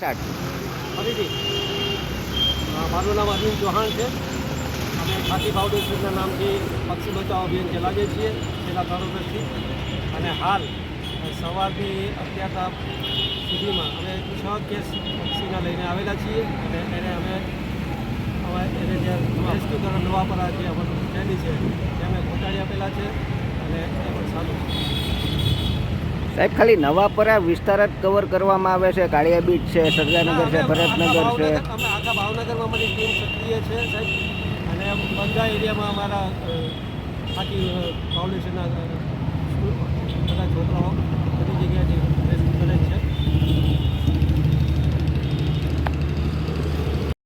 Start. ફરીથી. મારું નામ અરવિંદ ચૌહાણ છે. અમે ખાતી ફાઉન્ડેશનના નામથી પક્ષી બચાવ અભિયાન ચલાવીએ છીએ. છેલ્લા ત્રણ વર્ષથી અને હાલ સવારથી અત્યાર સુધીમાં અમે છ કેસ પક્ષીના લઈને આવેલા છીએ. અને એને અમે એને જે રેસ્ક્યુ કરવા નવાપરા જે અમારું શૈલી છે તે અમે પહોંચાડી આપેલા છે. અને એ પણ સારું છે સાહેબ ખાલી નવાપરા વિસ્તાર જ કવર કરવામાં આવે છે કાળિયા બીચ છે સરદારનગર છે ભરતનગર છે. અમે આખા ભાવનગરમાં અમારી ટીમ સક્રિય છે સાહેબ. અને બધા એરિયામાં અમારા આખી